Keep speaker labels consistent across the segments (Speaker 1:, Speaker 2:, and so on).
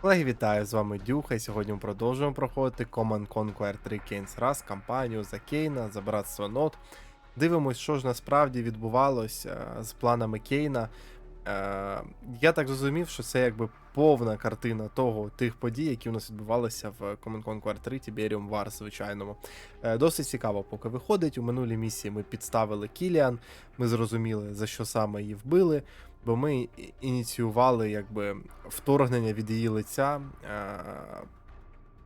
Speaker 1: Колеги, вітаю! З вами Дюха, і сьогодні ми продовжуємо проходити Command Conquer 3 Keynes Раз, кампанію за Кейна, за братство Нот. Дивимось, що ж насправді відбувалось е, з планами Кейна. Е, я так зрозумів, що це якби повна картина того, тих подій, які у нас відбувалися в Command Conquer 3 Tiberium Wars, звичайному. Е, досить цікаво, поки виходить. У минулій місії ми підставили Кіліан, ми зрозуміли, за що саме її вбили бо ми ініціювали якби вторгнення від її лиця, е,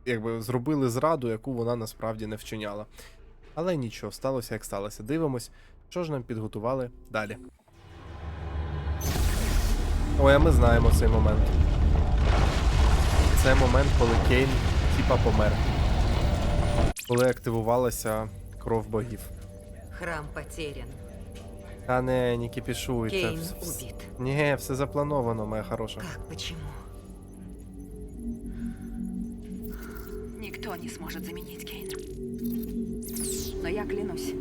Speaker 1: якби зробили зраду, яку вона насправді не вчиняла. Але нічого, сталося як сталося. Дивимось, що ж нам підготували далі. Ой, а ми знаємо цей момент. Це момент, коли Кейн типа помер. Коли активувалася кров богів.
Speaker 2: Храм потерян.
Speaker 1: Та не, не кипішуйте.
Speaker 2: Кейн
Speaker 1: Вс- вс-
Speaker 2: убит.
Speaker 1: Ні, все заплановано, моя хороша.
Speaker 2: Как, почему?
Speaker 3: Никто не сможет заменить Кейна. Но я клянусь,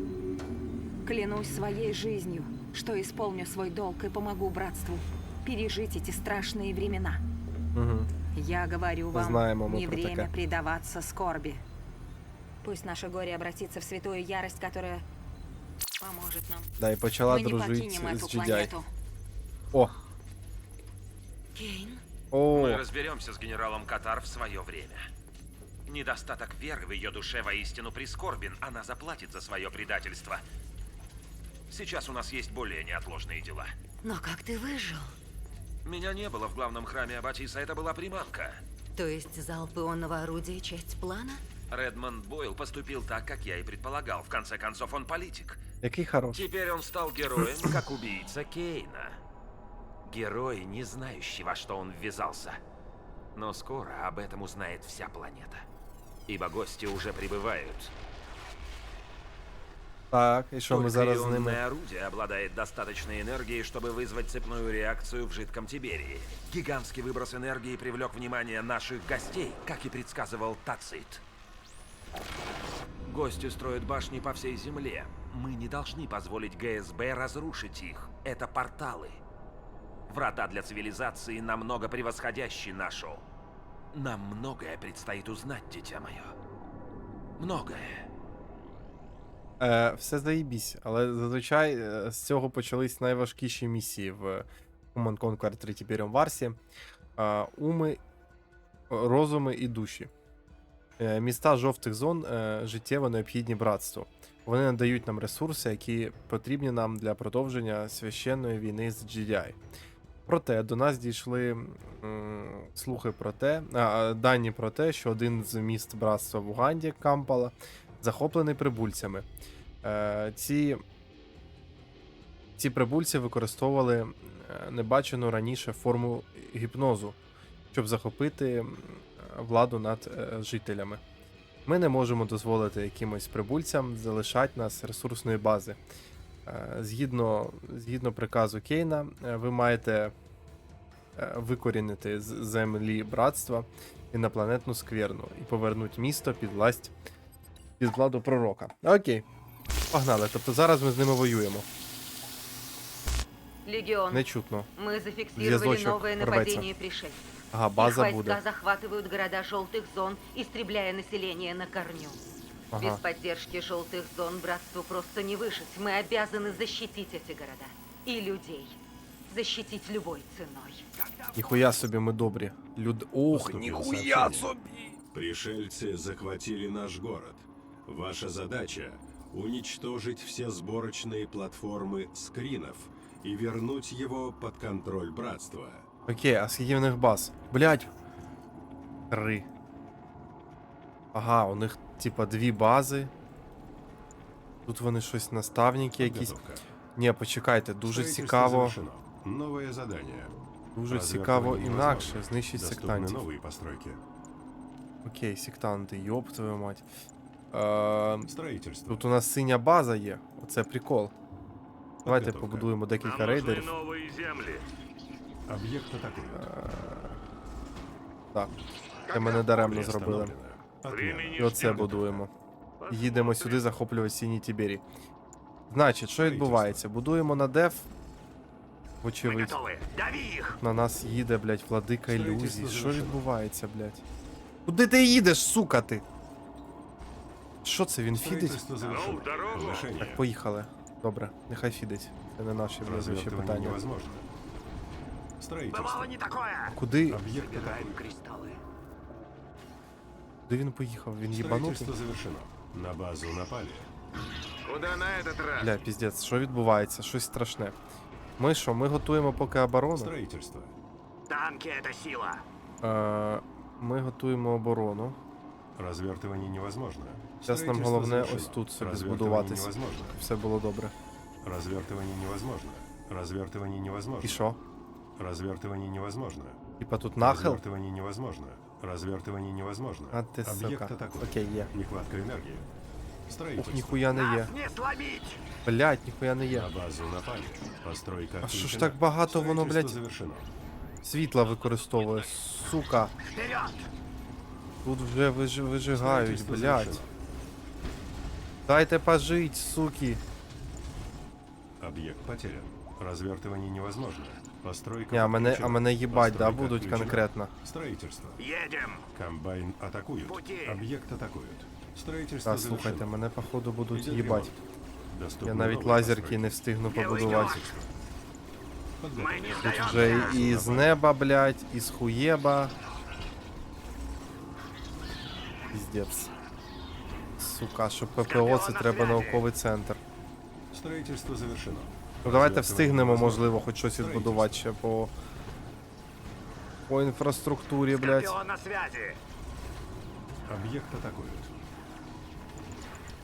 Speaker 3: клянусь своей жизнью, что исполню свой долг и помогу братству пережить эти страшные времена.
Speaker 1: Угу.
Speaker 3: Я говорю вам,
Speaker 1: Знаем мы
Speaker 3: не
Speaker 1: про
Speaker 3: время
Speaker 1: такое.
Speaker 3: предаваться скорби. Пусть наше горе обратится в святую ярость, которая поможет нам.
Speaker 1: Да, і почала
Speaker 3: Мы
Speaker 1: з
Speaker 3: эту
Speaker 1: Джедяй.
Speaker 3: планету.
Speaker 1: О,
Speaker 2: Кейн?
Speaker 1: о,
Speaker 4: Мы разберемся с генералом Катар в свое время. Недостаток веры в ее душе воистину прискорбен. Она заплатит за свое предательство. Сейчас у нас есть более неотложные дела.
Speaker 2: Но как ты выжил?
Speaker 4: Меня не было в главном храме Аббатиса, это была приманка.
Speaker 2: То есть залп ионного орудия — часть плана?
Speaker 4: Редмонд Бойл поступил так, как я и предполагал. В конце концов, он политик.
Speaker 1: Який хороший.
Speaker 4: Теперь он стал героем, как убийца Кейна. Герой, не знающий, во что он ввязался. Но скоро об этом узнает вся планета. Ибо гости уже прибывают.
Speaker 1: Так, що ми
Speaker 4: Только
Speaker 1: зараз
Speaker 4: ионное
Speaker 1: ними?
Speaker 4: орудие обладает достаточной энергией, чтобы вызвать цепную реакцию в жидком Тиберии. Гигантский выброс энергии привлек внимание наших гостей, как и предсказывал Тацит. Гости строят башни по всей Земле. Мы не должны позволить ГСБ разрушить их. Это порталы. Врата для цивилизации, намного превосходящие нашу. Нам многое предстоит узнать, дитя мое. Многое.
Speaker 1: Е, все заїбісь, але зазвичай е, з цього почались найважкіші місії в Human Conquer 3 Tiberium Варсі. Е, уми, розуми і душі. Е, міста жовтих зон е, життєво необхідні братству. Вони надають нам ресурси, які потрібні нам для продовження священної війни з GDI. Проте до нас дійшли слухи про те, а, дані про те, що один з міст братства в Уганді, Кампала, захоплений прибульцями. Е, ці, ці прибульці використовували е, небачену раніше форму гіпнозу, щоб захопити владу над е, жителями. Ми не можемо дозволити якимось прибульцям залишати нас ресурсної бази. Е, Згідно, згідно приказу Кейна, е, ви маєте викорінити з землі братства інопланетну скверну і повернути місто під власть під владу пророка. Окей. Погнали. Тобто зараз ми з ними воюємо.
Speaker 2: Легион,
Speaker 1: Нечутно.
Speaker 2: мы зафиксировали
Speaker 1: Звездочек
Speaker 2: новое
Speaker 1: рвется.
Speaker 2: нападение пришельцев.
Speaker 1: Ага,
Speaker 2: Их
Speaker 1: база
Speaker 2: войска
Speaker 1: буде.
Speaker 2: захватывают города желтых зон, истребляя население на корню. Без
Speaker 1: Ага.
Speaker 2: поддержки желтых зон братству просто не выжить. Мы обязаны защитить эти города. И людей. Защитить любой ценой.
Speaker 1: Ніхуя собі ми добрі. Люд. Ох,
Speaker 5: Поступило
Speaker 1: ніхуя
Speaker 5: сообщение.
Speaker 1: собі!
Speaker 5: Пришельцы захватили наш город. Ваша задача – уничтожить все сборочные платформы скринов и вернуть его под контроль братства.
Speaker 1: Окей, а скільки в них баз? Блять. Три. Ага, у них типа дві бази. Тут вони щось наставники якісь.
Speaker 5: Подготовка.
Speaker 1: Ні, почекайте, дуже
Speaker 5: Строительство
Speaker 1: цікаво.
Speaker 5: завершено. Новое задание.
Speaker 1: Дуже
Speaker 5: Развертывание
Speaker 1: цікаво
Speaker 5: невозможно.
Speaker 1: інакше знищить
Speaker 5: Доступны
Speaker 1: сектантів.
Speaker 5: новые постройки.
Speaker 1: Окей, сектанти, йоп твою мать. Е,
Speaker 5: Строительство.
Speaker 1: тут у нас синя база є. Оце прикол. Давайте
Speaker 5: Підготовка.
Speaker 1: побудуємо декілька
Speaker 6: Нам нужны
Speaker 1: рейдерів.
Speaker 6: новые земли.
Speaker 5: Объект атакуют.
Speaker 1: Так. Це ми не даремно
Speaker 5: Приостановлено.
Speaker 1: зробили.
Speaker 5: Отмена.
Speaker 6: Времени
Speaker 1: І оце
Speaker 6: ждем.
Speaker 1: будуємо. Їдемо сюди захоплювати сіні Тібері. Значить, що відбувається? Будуємо на деф. Вочевидь.
Speaker 4: готовы. Дави их!
Speaker 1: На нас їде, блядь, владика
Speaker 5: Строїтельство
Speaker 1: ілюзій. Що
Speaker 5: завершено.
Speaker 1: відбувається, блядь? Куди ти їдеш, сука ти? Що це він фідить?
Speaker 5: Строительство завершено. Повышение.
Speaker 1: Так, поїхали. Добре, нехай фідить. Це не наші ближчі
Speaker 5: Развертывание
Speaker 1: питання.
Speaker 5: невозможно. Строительство.
Speaker 4: не такое!
Speaker 1: Куди,
Speaker 5: Объект атакуют.
Speaker 4: кристаллы.
Speaker 1: куди він поїхав? Він їбанутий?
Speaker 5: Строительство завершено. На базу напали.
Speaker 4: Куда на этот раз?
Speaker 1: Бля, піздець, що відбувається? Щось страшне. Ми що, ми готуємо поки оборону?
Speaker 5: Строительство.
Speaker 4: Танки это сила.
Speaker 1: Е, ми готуємо оборону.
Speaker 5: Развертывание невозможно.
Speaker 1: Зараз нам
Speaker 5: Строительство
Speaker 1: головне
Speaker 5: завершено.
Speaker 1: ось тут собі
Speaker 5: Развертывание
Speaker 1: збудуватись.
Speaker 5: невозможно.
Speaker 1: Все було добре.
Speaker 5: Развертывание невозможно. Развертывание невозможно.
Speaker 1: І що?
Speaker 5: Развертывание невозможно.
Speaker 1: Типа тут нахил?
Speaker 5: Развертывание невозможно. Развертывание невозможно.
Speaker 1: А ти
Speaker 5: Объект
Speaker 1: сука.
Speaker 5: атакует.
Speaker 1: Окей, є.
Speaker 5: Нехватка энергии.
Speaker 1: Ох,
Speaker 5: Строительство.
Speaker 1: ніхуя не є.
Speaker 4: не сломить!
Speaker 1: Блять, ніхуя не є.
Speaker 5: На базу напали. Постройка
Speaker 1: А що ж
Speaker 5: отключена.
Speaker 1: так багато воно,
Speaker 5: Строительство
Speaker 1: блядь?
Speaker 5: завершено.
Speaker 1: Світла використовує, сука.
Speaker 4: Вперед!
Speaker 1: Тут вже виж... вижигають,
Speaker 5: Строительство
Speaker 1: блять.
Speaker 5: завершено.
Speaker 1: Дайте пожить, суки.
Speaker 5: Объект потерян. Развертывание невозможно. Постройка
Speaker 1: Не, а мене, а
Speaker 5: подключена.
Speaker 1: мене їбать, да,
Speaker 5: Постройка
Speaker 1: будуть
Speaker 5: отключена.
Speaker 1: конкретно.
Speaker 5: Строительство.
Speaker 4: Едем!
Speaker 5: Комбайн атакуют.
Speaker 4: Пути.
Speaker 5: Объект атакуют. Строительство
Speaker 1: Та слухайте,
Speaker 5: завершено.
Speaker 1: мене походу будуть
Speaker 5: Идет
Speaker 1: їбать.
Speaker 5: ремонт. Доступны
Speaker 1: Я навіть
Speaker 5: новые
Speaker 1: лазерки
Speaker 5: постройки.
Speaker 1: не встигну
Speaker 4: Где вы
Speaker 1: побудувати.
Speaker 4: идете? Мы не
Speaker 1: Тут
Speaker 4: сдаемся!
Speaker 1: вже і, і з неба, блять, і з хуєба. Піздець. Сука, щоб ППО це треба науковий центр.
Speaker 5: Строительство завершено.
Speaker 1: Ну давайте
Speaker 5: Развертывание
Speaker 1: встигнемо,
Speaker 5: невозможно.
Speaker 1: можливо, хоч щось відбудувати ще по. По інфраструктурі, блять.
Speaker 4: Скорпион на связи!
Speaker 5: Объект атакуют.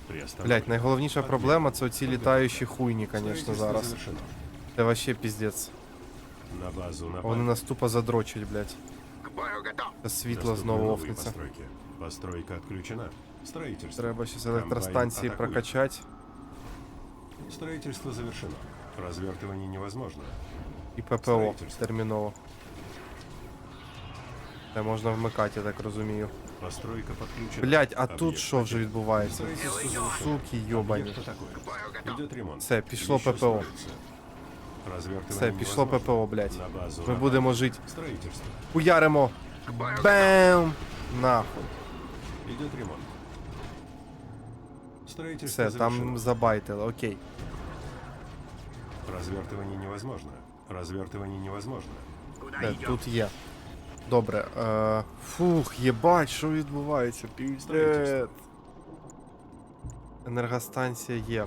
Speaker 5: Приостановка.
Speaker 1: Блять, найголовніша проблема це оці літаючі хуйні, звісно,
Speaker 5: Строительство
Speaker 1: зараз.
Speaker 5: завершено.
Speaker 1: Це вообще піздець.
Speaker 5: На базу напали.
Speaker 1: Вони нас тупо задрочать, блять.
Speaker 4: К бою готов!
Speaker 1: Це світло
Speaker 5: Доступны
Speaker 1: знову
Speaker 5: новые
Speaker 1: офнеться.
Speaker 5: постройки. Постройка отключена. Строительство.
Speaker 1: Треба щось
Speaker 5: Комбайн
Speaker 1: електростанції
Speaker 5: атакует.
Speaker 1: прокачати.
Speaker 5: Строительство завершено. Развертывание невозможно.
Speaker 1: І ППО
Speaker 5: Строїтельство.
Speaker 1: терміново. Це можна вмикати, я так розумію.
Speaker 5: Постройка подключена.
Speaker 1: Блять, а тут
Speaker 5: Объект
Speaker 1: що вже
Speaker 5: потерян.
Speaker 1: відбувається?
Speaker 5: Строительство завершено.
Speaker 1: Суки, йобані.
Speaker 5: Объект атакует. Идет ремонт.
Speaker 1: Все, пішло
Speaker 5: Еще
Speaker 1: ППО.
Speaker 5: строится. Развертывание
Speaker 1: Все, пішло
Speaker 5: невозможно.
Speaker 1: ППО, блять.
Speaker 5: На базу
Speaker 1: Ми
Speaker 5: напали.
Speaker 1: будемо жити.
Speaker 5: Строительство.
Speaker 1: Хуяримо. Бем! Нахуй.
Speaker 5: Идет ремонт. Строительство
Speaker 1: Все, там
Speaker 5: завершено.
Speaker 1: забайтили, окей.
Speaker 5: Развертывание невозможно. Развертывание невозможно.
Speaker 4: Куда
Speaker 1: Де,
Speaker 4: идем?
Speaker 1: тут є. Добре. Е, фух, єбать, що відбувається? Піздець.
Speaker 5: Строїтельство.
Speaker 1: Енергостанція є.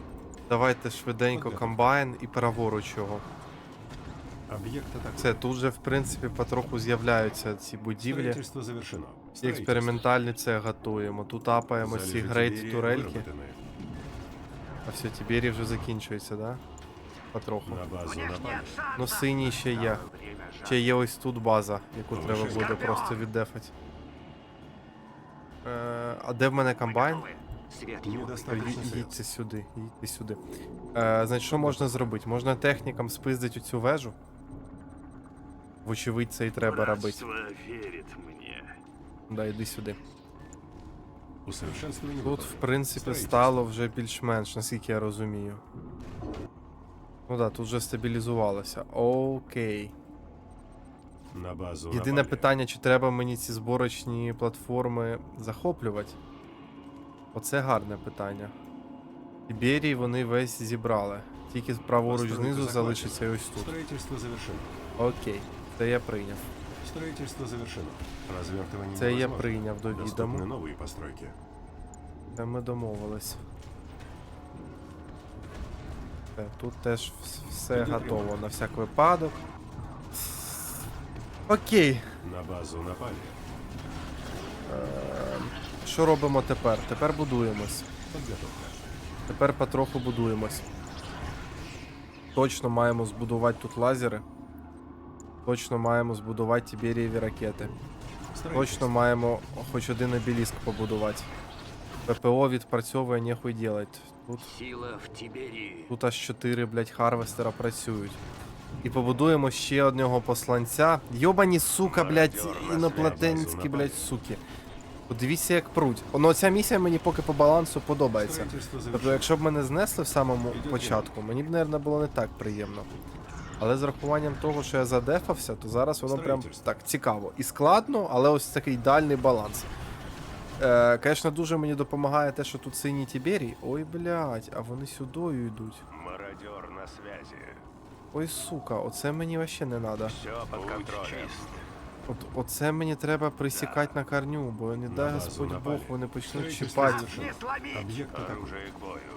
Speaker 1: Давайте швиденько
Speaker 5: Подготовка.
Speaker 1: комбайн і праворуч його.
Speaker 5: Объект атакует.
Speaker 1: Все, тут же, в принципі, потроху з'являються ці будівлі.
Speaker 5: Строительство завершено.
Speaker 1: Ці експериментальні це готуємо. Тут апаємо ці
Speaker 5: Залежи
Speaker 1: грейт
Speaker 5: Тиберии
Speaker 1: турельки.
Speaker 5: выработаны.
Speaker 1: А все, Тібері вже закінчується, да? Потроху.
Speaker 5: На базу
Speaker 4: У них
Speaker 5: напали.
Speaker 4: нет шанса!
Speaker 1: Ну, синій ще є. Ще є ось тут база, яку
Speaker 5: Повишай.
Speaker 1: треба буде
Speaker 4: Скорпіон!
Speaker 1: просто віддефати. Е, а де в мене комбайн? Ї- Їдьте сюди, їдьте сюди. Е, значить, що можна зробити? Можна технікам спиздити цю вежу. Вочевидь, це і треба робити.
Speaker 4: верит мне.
Speaker 1: Да, йди сюди. Тут, в принципі, стало вже більш-менш, наскільки я розумію. Ну да, тут вже стабілізувалося. Окей.
Speaker 5: На базу
Speaker 1: Єдине
Speaker 5: напали.
Speaker 1: питання, чи треба мені ці зборочні платформи захоплювати? Оце гарне питання. Тіберії вони весь зібрали. Тільки праворуч
Speaker 5: Постройка
Speaker 1: знизу
Speaker 5: закончена.
Speaker 1: залишиться ось тут.
Speaker 5: Строительство завершено.
Speaker 1: Окей, це я прийняв.
Speaker 5: Строительство завершено. Развертывание
Speaker 1: Це я
Speaker 5: невозможно.
Speaker 1: прийняв до
Speaker 5: Доступны
Speaker 1: відому.
Speaker 5: новые постройки.
Speaker 1: Це ми домовились. Все, тут теж все готово на всяк випадок. Окей.
Speaker 5: На базу напали.
Speaker 1: Ем, Що робимо тепер? Тепер будуємось. Тепер потроху будуємось. Точно маємо збудувати тут лазери. Точно маємо збудувати Тіберієві ракети. Точно маємо хоч один обеліск побудувати. ППО відпрацьовує нехуй делать. Тут,
Speaker 4: Сила в Тиберии.
Speaker 1: тут аж 4, блядь, харвестера працюють. І побудуємо ще одного посланця. Йобані, сука, блядь,
Speaker 5: на
Speaker 1: іноплатенські, блядь, суки. Подивіться, як пруть. Ну, ця місія мені поки по балансу подобається. Тобто, якщо б мене знесли в самому початку, мені б, мабуть, було не так приємно. Але з рахуванням того, що я задефався, то зараз воно прям так цікаво. І складно, але ось такий ідеальний баланс. Е, Звісно, дуже мені допомагає те, що тут синій Тіберій. Ой, блядь, а вони сюдою йдуть.
Speaker 6: Мародер на связи.
Speaker 1: Ой, сука, оце мені вообще не треба.
Speaker 6: Все под контролем.
Speaker 1: От, оце мені треба присікати на корню, бо не дай Господь
Speaker 5: напали.
Speaker 1: Бог, вони почнуть чіпати.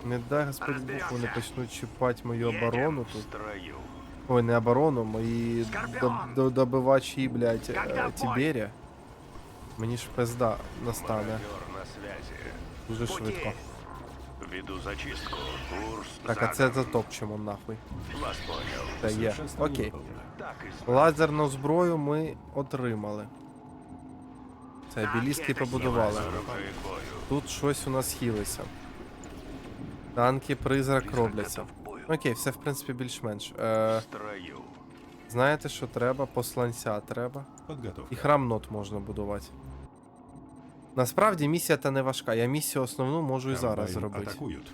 Speaker 1: Не дай Господь Бог, вони почнуть чіпати мою оборону тут. Ой, не оборону, мої до, до, добивачі, блядь, е, Тіберія. Мені ж пизда настане дуже швидко.
Speaker 6: Веду зачистку. Курс
Speaker 1: Так, а це затопчемо нахуй.
Speaker 6: Вас понял.
Speaker 1: Та є. Окей.
Speaker 6: Так.
Speaker 1: Лазерну зброю ми отримали. Це білістки побудували. Тут щось у нас хілиться. Танки призрак робляться. Окей, все в принципі більш-менш. Е,
Speaker 6: строю.
Speaker 1: знаєте, що треба? Посланця треба. І храм нот можна будувати. Насправді місія та не важка. Я місію основну можу і зараз зробити.
Speaker 5: Атакуют.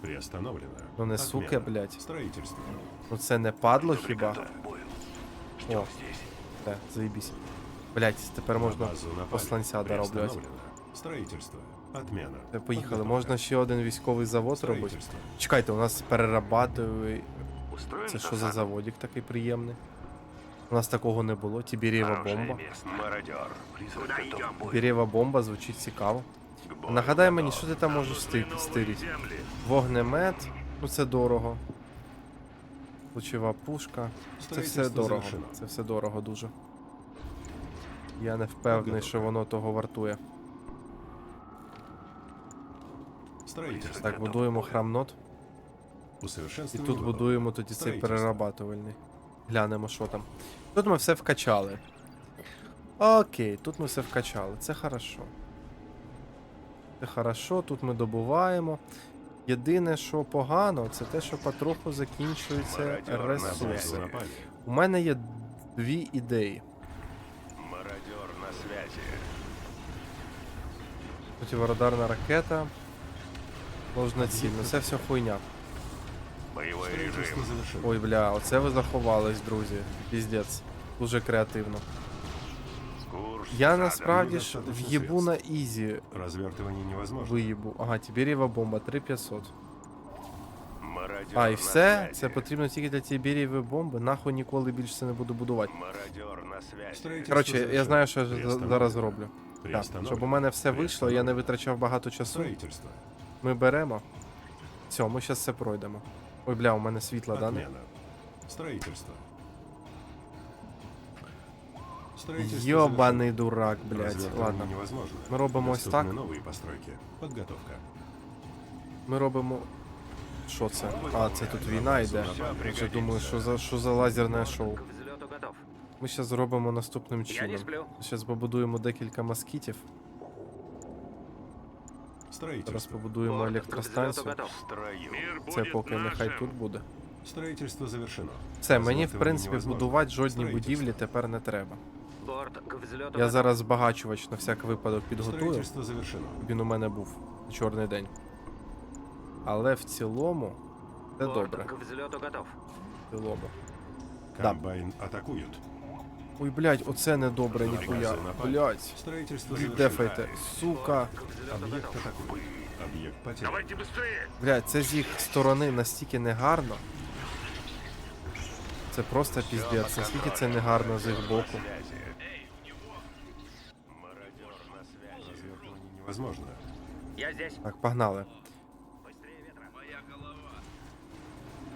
Speaker 5: Приостановлено.
Speaker 1: Ну не
Speaker 5: Отмена.
Speaker 1: суки, блядь.
Speaker 5: Строительство.
Speaker 1: Ну це не падло хіба? О, те, заїбісь. Блять, тепер можна
Speaker 5: На
Speaker 1: посланця.
Speaker 5: Приостановлено. Строительство. Отмена.
Speaker 1: Те, Поїхали, можна ще один військовий завод робити. Чекайте, у нас перерабатує. Це що за заводик такий приємний? У нас такого не було. Тібірєва бомба. Тібірєва бомба звучить цікаво. Нагадай мені, що ти там можеш стирити? стирити? Вогнемет, ну це дорого. Лучова пушка. Це все дорого. Це все дорого дуже. Я не впевнений, що воно того вартує. Так, будуємо храм нот. І тут будуємо тоді цей перерабатувальний. Глянемо, що там. Тут ми все вкачали. Окей, тут ми все вкачали. Це хорошо. Це хорошо, тут ми добуваємо. Єдине, що погано, це те, що потроху закінчуються ресурси. У мене є дві ідеї.
Speaker 6: Мародер на связи.
Speaker 1: Противорадарна ракета. Ложна ціль. Ну це все хуйня.
Speaker 5: Строительство
Speaker 6: режим.
Speaker 1: Ой, бля, оце ви заховались, друзі. Піздець. Дуже креативно.
Speaker 6: Курс
Speaker 1: Я насправді ж в'єбу на ізі
Speaker 5: Развертывание невозможно.
Speaker 1: виїбу. Ага, Тіберєва бомба 3500.
Speaker 6: Мародер
Speaker 1: А, і
Speaker 6: на
Speaker 1: все? Це потрібно тільки для Тіберєвої бомби. Нахуй ніколи більше це не буду будувати.
Speaker 6: Мародер на
Speaker 1: Коротше, я знаю, що я за- зараз зроблю. Так,
Speaker 5: Приостановлено.
Speaker 1: щоб у мене все вийшло, я не витрачав багато часу.
Speaker 5: Строительство.
Speaker 1: Ми беремо. Все, ми зараз все пройдемо. Ой, бля, у мене світла, да? не?
Speaker 5: Отмена. Строительство. Строительство
Speaker 1: Йобаний
Speaker 5: завершено.
Speaker 1: дурак, блядь.
Speaker 5: Развертывание
Speaker 1: Ладно.
Speaker 5: невозможно.
Speaker 1: Ми робимо ось
Speaker 5: Доступны
Speaker 1: так.
Speaker 5: новые постройки. Подготовка.
Speaker 1: Ми робимо. Що це? А, це тут війна йде. Я вже думаю, що за що за лазерне шоу.
Speaker 4: К взлету готов.
Speaker 1: Ми зараз зробимо наступним
Speaker 4: Я не
Speaker 1: чином.
Speaker 4: сплю.
Speaker 1: Зараз побудуємо декілька москітів. Зараз побудуємо електростанцію. Це поки нехай тут буде.
Speaker 5: Строительство завершено.
Speaker 1: Все, мені в принципі будувати жодні будівлі тепер не треба. Я зараз збагачувач на всяк випадок підготую.
Speaker 5: Завершено.
Speaker 1: Він у мене був чорний день. Але в цілому це добре. В цілому.
Speaker 5: Комбайн атакуют.
Speaker 1: Ой, блядь, оце не добре, ніхуя. Блядь.
Speaker 5: Строительство завершено.
Speaker 1: Дефайте, сука.
Speaker 4: К взлету
Speaker 5: Объект
Speaker 4: готов.
Speaker 5: атакуют. Объект потерян.
Speaker 1: Блядь, це з їх сторони настільки негарно. Це просто піздець, наскільки це негарно з їх боку.
Speaker 6: Связи. Мародер на связи.
Speaker 5: Развертывание невозможно.
Speaker 4: Я здесь.
Speaker 1: Так, погнали.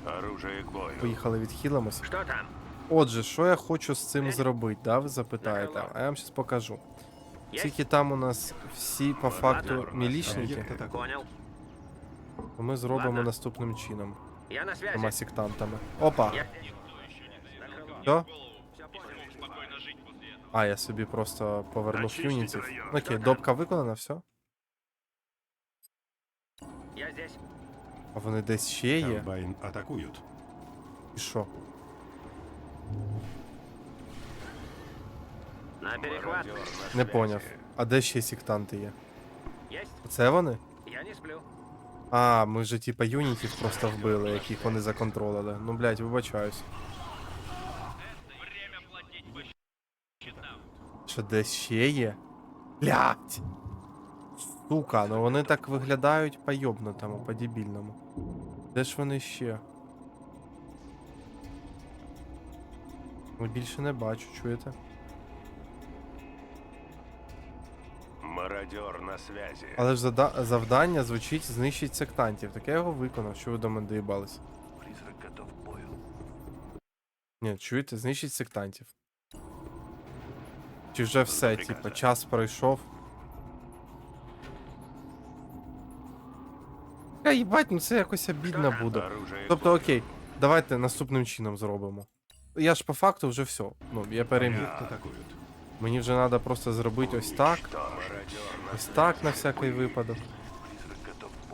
Speaker 6: Оружие к бою.
Speaker 1: Поїхали відхилимось.
Speaker 4: Что там?
Speaker 1: Отже, що я хочу з цим зробити, да, ви запитаєте? А я вам зараз покажу.
Speaker 4: Есть?
Speaker 1: Скільки там у нас всі по факту мілічники, ми зробимо наступним чином. Двома сектантами. Опа! Що? А, я собі просто повернув юнітів. Окей, допка виконана, все.
Speaker 4: Я здесь.
Speaker 1: А вони десь ще є.
Speaker 5: Комбайн атакуют.
Speaker 1: І що?
Speaker 4: На перехват.
Speaker 1: Не поняв. А де ще сектанти є?
Speaker 4: Есть.
Speaker 1: Це вони?
Speaker 4: Я не сплю.
Speaker 1: А, ми же типа юнітів просто вбили, яких вони законтролили. Ну, блядь, вибачаюсь. Що десь ще є? Блядь! Сука, ну вони так виглядають по-йобнутому, по-дебільному. Де ж вони ще? Ну, більше не бачу, чуєте?
Speaker 6: Мародер на связи.
Speaker 1: Але ж зада- завдання звучить знищить сектантів. Так я його виконав, що ви до мене доїбались.
Speaker 6: Призрак готов к бою.
Speaker 1: Ні, чуєте, знищить сектантів. Чи вже все, типа, час пройшов. Та їбать, ну це якось обідно буде. Тобто, окей, давайте наступним чином зробимо. Я ж по факту вже все. Ну, я переміг. Мені вже треба просто зробити ось так, ось так на всякий випадок.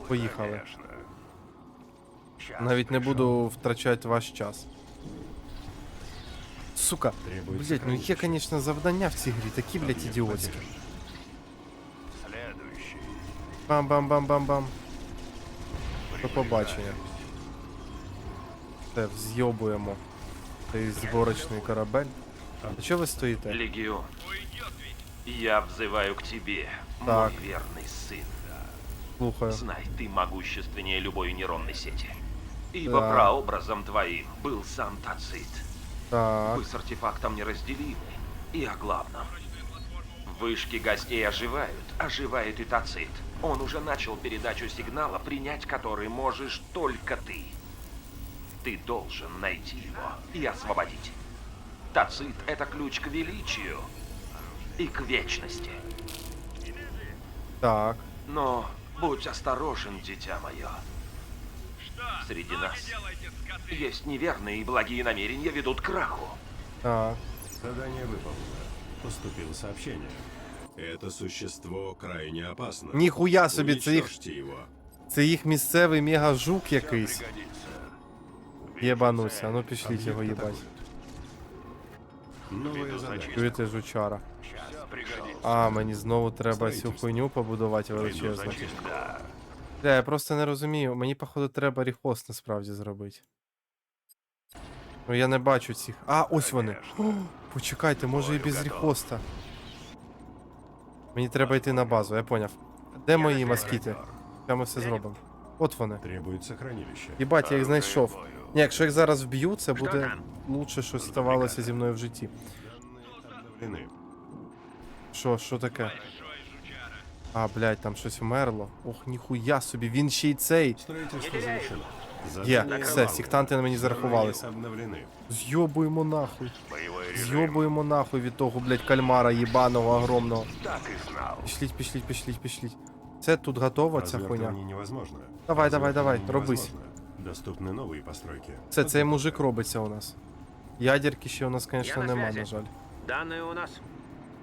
Speaker 1: Поїхали. Навіть не буду втрачати ваш час. Сука, блять, ну є, конечно, завдання в цій грі, такі, блять, ідіотські. Бам-бам-бам-бам-бам. До побачення. Все, взйобуємо. Цей зборочний корабель. А чого ви стоїте?
Speaker 4: Легион, я взываю к тебе,
Speaker 1: Так.
Speaker 4: мой верный сын.
Speaker 1: Слухаю.
Speaker 4: Знай, ты могущественнее любой нейронной сети. Ибо
Speaker 1: Да.
Speaker 4: прообразом твоим был сам Тацит.
Speaker 1: Так,
Speaker 4: Вы с артефактом неразделимы. И о главном. Вышки гостей оживают, оживает и Тацит. Он уже начал передачу сигнала, принять который можешь только ты. Ты должен найти его и освободить. Тацит — это ключ к величию и к вечности.
Speaker 1: так.
Speaker 4: Но будь осторожен, дитя мое. Среди нас есть неверные и благие намерения ведут к краху.
Speaker 1: Так.
Speaker 5: Задание выполнено. Поступило сообщение. Это существо крайне опасно.
Speaker 1: Ніхуя собі, це їх,
Speaker 5: Уничтожьте его.
Speaker 1: це їх місцевий мега-жук якийсь.
Speaker 6: Пригодится.
Speaker 1: Єбануся, ну пішліть його їбать.
Speaker 5: атакуют. Новое.
Speaker 1: Чуєте, жучара. А, мені знову треба цю хуйню побудувати
Speaker 6: Иду
Speaker 1: величезну. Бля, я просто не розумію. Мені, походу, треба ріхост насправді зробити. Ну я не бачу цих. А, ось вони. О, почекайте, може і без ріхоста. Мені треба йти на базу, я поняв. Де мої москіти? Там ми все зробимо. От вони.
Speaker 5: Требуется хранилище.
Speaker 1: Єбать, я їх знайшов.
Speaker 6: к бою.
Speaker 1: Ні, якщо їх зараз вб'ю, це буде лучше, що ставалося зі мною в житті.
Speaker 5: Обновлены.
Speaker 1: Що, що таке? А, блядь, там щось вмерло. Ох, ніхуя собі, він ще й цей.
Speaker 5: Строительство завершено.
Speaker 1: Є,
Speaker 5: Задание
Speaker 1: все,
Speaker 5: главное.
Speaker 1: сектанти на мені зарахувалися.
Speaker 5: Данные Обновлены.
Speaker 1: З'йобуємо нахуй.
Speaker 6: Боевой режим.
Speaker 1: З'йобуємо нахуй від того, блядь, кальмара єбаного огромного.
Speaker 6: Так и знал.
Speaker 1: Пішліть, пішліть, пішліть, пішліть. Це тут готова ця хуйня.
Speaker 5: Развертывание невозможно.
Speaker 1: Давай, давай, давай,
Speaker 5: Развертывание
Speaker 1: робись.
Speaker 5: невозможно. Доступны новые постройки.
Speaker 1: Це цей мужик робиться у нас. Ядерки ще у нас, звісно,
Speaker 7: Я на
Speaker 1: нема,
Speaker 7: зв'язі.
Speaker 1: на жаль.
Speaker 7: Данные у нас.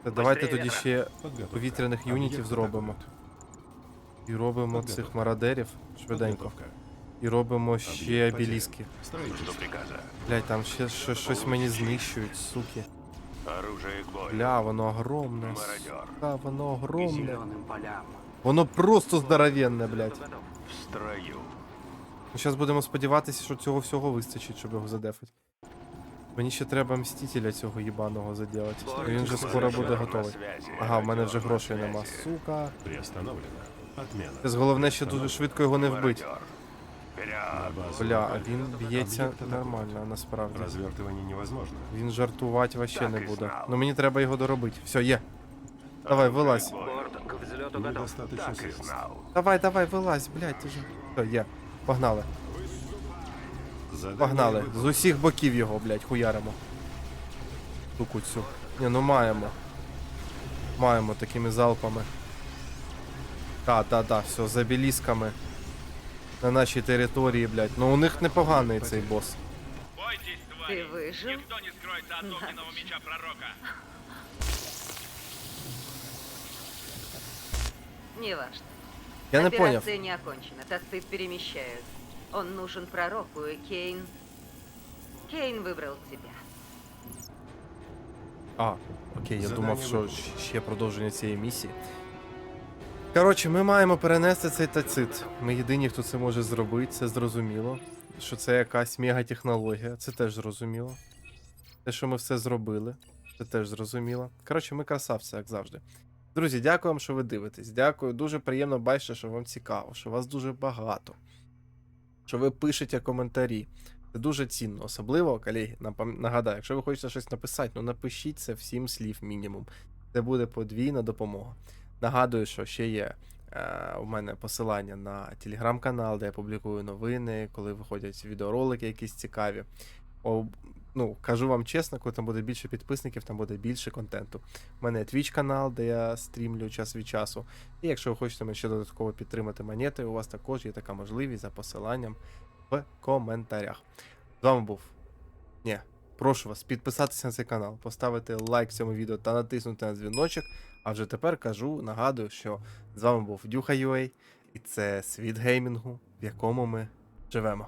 Speaker 1: Та давайте
Speaker 7: Быстрее,
Speaker 1: тоді
Speaker 7: Вера.
Speaker 1: ще
Speaker 5: Подготовка.
Speaker 1: повітряних юнітів
Speaker 5: Объект
Speaker 1: зробимо.
Speaker 5: атакуют.
Speaker 1: І робимо
Speaker 5: Подготовка.
Speaker 1: цих мародерів швиденько.
Speaker 5: Подготовка.
Speaker 1: І робимо ще
Speaker 5: Объект потерян.
Speaker 1: обеліски.
Speaker 6: Что
Speaker 5: Строительство.
Speaker 6: приказа?
Speaker 1: Блядь, там ще щось, щось мені знищують, суки.
Speaker 6: Оружие к бою.
Speaker 1: Бля, воно огромне.
Speaker 6: Мародер.
Speaker 1: Сука, воно огромне.
Speaker 7: Зеленым полям.
Speaker 1: Воно просто здоровенне, блядь.
Speaker 7: Готов.
Speaker 6: В строю.
Speaker 1: Ну, зараз будемо сподіватися, що цього всього вистачить, щоб його задефати. Мені ще треба мстителя цього їбаного заділати. Він же скоро буде готовий. Ага, в мене вже грошей нема. Сука. Зараз головне ще дуже швидко його не
Speaker 5: базу
Speaker 1: Бля, а він б'ється нормально, насправді. Він жартувати вообще не буде. Ну мені треба його доробити. Все, є. Давай, вилазь. Давай, давай, вилазь, блядь, ти ж. Все, є. Погнали.
Speaker 5: Задание
Speaker 1: Погнали. З
Speaker 5: выполнено.
Speaker 1: усіх боків його, блядь, хуяримо. Штуку цю. Ні, ну маємо. Маємо такими залпами. Та, та, та, все, з обелісками. На нашій території, блядь. Ну у них непоганий цей бос.
Speaker 8: Бойтесь,
Speaker 2: Ты
Speaker 8: твари!
Speaker 2: выжил?
Speaker 8: Никто не скроется от огненного меча пророка!
Speaker 2: Неважно.
Speaker 1: Я не поняв.
Speaker 2: Операция не окончена. Тацит перемещают. Он нужен пророку, и Кейн... Кейн выбрал тебя.
Speaker 1: А, окей, я
Speaker 5: Задання
Speaker 1: думав, що
Speaker 5: виконано.
Speaker 1: ще продовження цієї місії. Коротше, ми маємо перенести цей тацит. Ми єдині, хто це може зробити, це зрозуміло. Що це якась мегатехнологія, це теж зрозуміло. Те, що ми все зробили, це теж зрозуміло. Коротше, ми красавці, як завжди. Друзі, дякую вам, що ви дивитесь. Дякую. Дуже приємно бачити, що вам цікаво, що вас дуже багато. Що ви пишете коментарі. Це дуже цінно. Особливо, колеги, нагадаю, якщо ви хочете щось написати, ну напишіть це в 7 слів мінімум. Це буде подвійна допомога. Нагадую, що ще є е, у мене посилання на телеграм-канал, де я публікую новини, коли виходять відеоролики якісь цікаві. Ну, кажу вам чесно, коли там буде більше підписників, там буде більше контенту. У мене Twitch канал, де я стрімлю час від часу. І якщо ви хочете мене ще додатково підтримати монети, у вас також є така можливість за посиланням в коментарях. З вами був. Ні, прошу вас підписатися на цей канал, поставити лайк цьому відео та натиснути на дзвіночок. А вже тепер кажу, нагадую, що з вами був Дюха.ua, і це світ геймінгу, в якому ми живемо.